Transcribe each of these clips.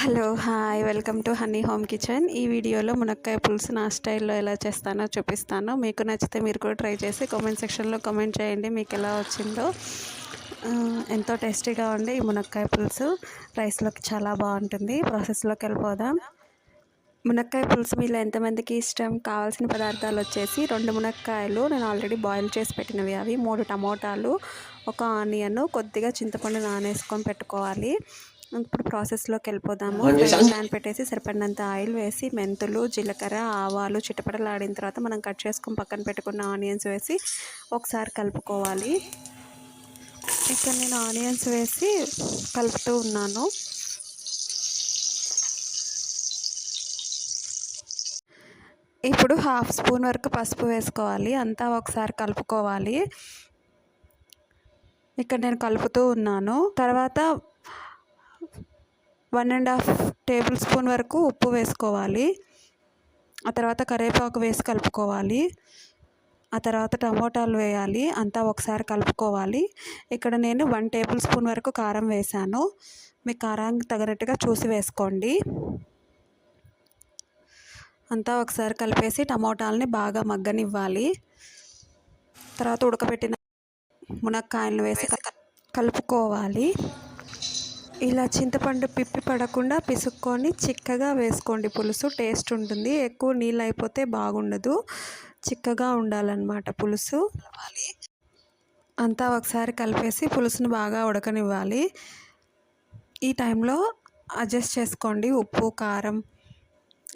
Hello hi welcome to honey home kitchen. ఈ వీడియోలో మునక్కాయ పులుసు నా స్టైల్లో ఎలా చేస్తానో చూపిస్తాను. మీకు నచ్చితే మీరు కూడా ట్రై చేసి కామెంట్ సెక్షన్లో కామెంట్ చేయండి మీకు ఎలా వచ్చిందో. ఎంతో టేస్టీగా ఉండే ఈ మునక్కాయ పులుసు. రైస్లోకి చాలా బాగుంటుంది. ప్రాసెస్లోకి వెళ్ళిపోదాం. మునక్కాయ పులుసు మీలో ఎంతమందికి ఇష్టం? కావాల్సిన పదార్థాలు వచ్చేసి రెండు మునక్కాయలు. నేను ఆల్రెడీ బాయిల్ చేసి పెట్టినవి అవి. మూడు టమోటాలు ఒక ఆనియన్ కొద్దిగా చింతపండు నానేసుకొని పెట్టుకోవాలి. ఇప్పుడు ప్రాసెస్లోకి వెళ్ళిపోదాము. ప్యాన్ పెట్టేసి సరిపడినంత ఆయిల్ వేసి మెంతులు జీలకర్ర ఆవాలు చిటపటలాడిన తర్వాత మనం కట్ చేసుకొని పక్కన పెట్టుకున్న ఆనియన్స్ వేసి ఒకసారి కలుపుకోవాలి. ఇక్కడ నేను ఆనియన్స్ వేసి కలుపుతూ ఉన్నాను. ఇప్పుడు హాఫ్ స్పూన్ వరకు పసుపు వేసుకోవాలి. అంతా ఒకసారి కలుపుకోవాలి. ఇక్కడ నేను కలుపుతూ ఉన్నాను. తర్వాత one and half tablespoon వరకు ఉప్పు వేసుకోవాలి. ఆ తర్వాత కరివేపాకు వేసి కలుపుకోవాలి. ఆ తర్వాత టమోటాలు వేయాలి. అంతా ఒకసారి కలుపుకోవాలి. ఇక్కడ నేను వన్ టేబుల్ స్పూన్ వరకు కారం వేసాను. మీ కారానికి తగినట్టుగా చూసి వేసుకోండి. అంతా ఒకసారి కలిపేసి టమోటాలని బాగా మగ్గనివ్వాలి. తర్వాత ఉడకబెట్టిన మునక్కాయలను వేసి కలుపుకోవాలి. ఇలా చింతపండు పిప్పి పడకుండా పిసుక్కొని చిక్కగా వేసుకోండి. పులుసు టేస్ట్ ఉంటుంది. ఎక్కువ నీళ్ళు అయిపోతే బాగుండదు. చిక్కగా ఉండాలన్నమాట పులుసు. అంతా ఒకసారి కలిపేసి పులుసును బాగా ఉడకనివ్వాలి. ఈ టైంలో అడ్జస్ట్ చేసుకోండి. ఉప్పు కారం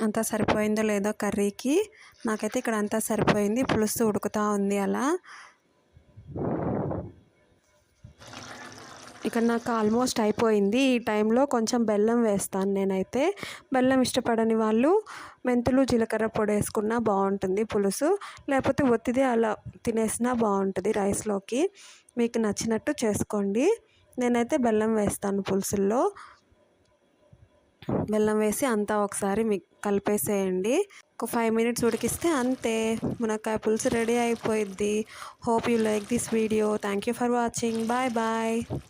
అంతా సరిపోయిందో లేదో కర్రీకి. నాకైతే ఇక్కడ అంతా సరిపోయింది. పులుసు ఉడుకుతూ ఉంది అలా. ఇక్కడ నాకు ఆల్మోస్ట్ అయిపోయింది. ఈ టైంలో కొంచెం బెల్లం వేస్తాను నేనైతే. బెల్లం ఇష్టపడని వాళ్ళు మెంతులు జీలకర్ర పొడి వేసుకున్నా బాగుంటుంది పులుసు. లేకపోతే ఒత్తిదే అలా తినేసినా బాగుంటుంది రైస్లోకి మీకు నచ్చినట్టు చేసుకోండి. నేనైతే బెల్లం వేస్తాను పులుసుల్లో. బెల్లం వేసి అంతా ఒకసారి మీ కలిపేసేయండి. ఒక ఫైవ్ మినిట్స్ ఉడికిస్తే అంతే. మునక్కాయ పులుసు రెడీ అయిపోయిద్ది. Hope you like this video thank you for watching bye bye